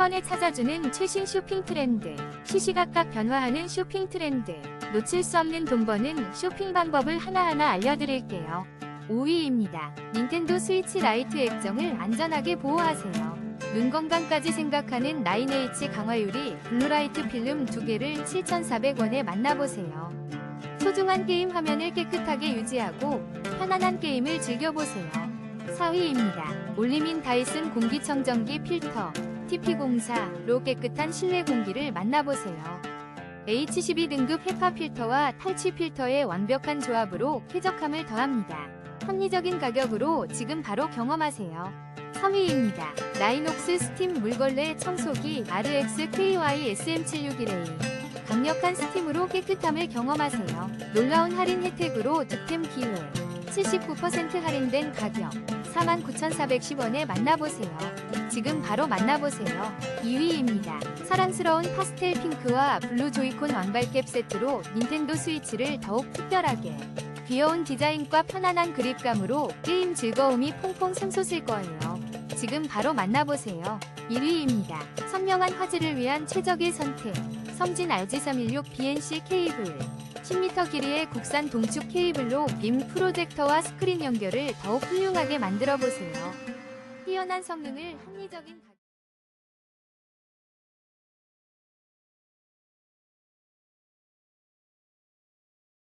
번에 찾아주는 최신 쇼핑 트렌드, 시시각각 변화하는 쇼핑 트렌드, 놓칠 수 없는 돈 버는 쇼핑 방법을 하나하나 알려드릴게요. 5위입니다. 닌텐도 스위치 라이트 액정을 안전하게 보호하세요. 눈 건강까지 생각하는 9H 강화유리 블루라이트 필름 2개를 7,400원에 만나보세요. 소중한 게임 화면을 깨끗하게 유지하고 편안한 게임을 즐겨보세요. 4위입니다. 올리민 다이슨 공기청정기 필터 TP04로 깨끗한 실내 공기를 만나보세요. H12 등급 헤파 필터와 탈취 필터의 완벽한 조합으로 쾌적함을 더합니다. 합리적인 가격으로 지금 바로 경험하세요. 3위입니다. 라이녹스 스팀 물걸레 청소기 RX KY SM761A 강력한 스팀으로 깨끗함을 경험하세요. 놀라운 할인 혜택으로 득템 기회 79% 할인된 가격 49,410원에 만나보세요. 지금 바로 만나보세요. 2위입니다. 사랑스러운 파스텔 핑크와 블루 조이콘 왕발캡 세트로 닌텐도 스위치를 더욱 특별하게 귀여운 디자인과 편안한 그립감으로 게임 즐거움이 퐁퐁 샘솟을 거예요. 지금 바로 만나보세요. 1위입니다. 선명한 화질을 위한 최적의 선택. 섬진 RG316 BNC 케이블. 10m 길이의 국산 동축 케이블로 빔 프로젝터와 스크린 연결을 더욱 훌륭하게 만들어 보세요. 뛰어난 성능을 합리적인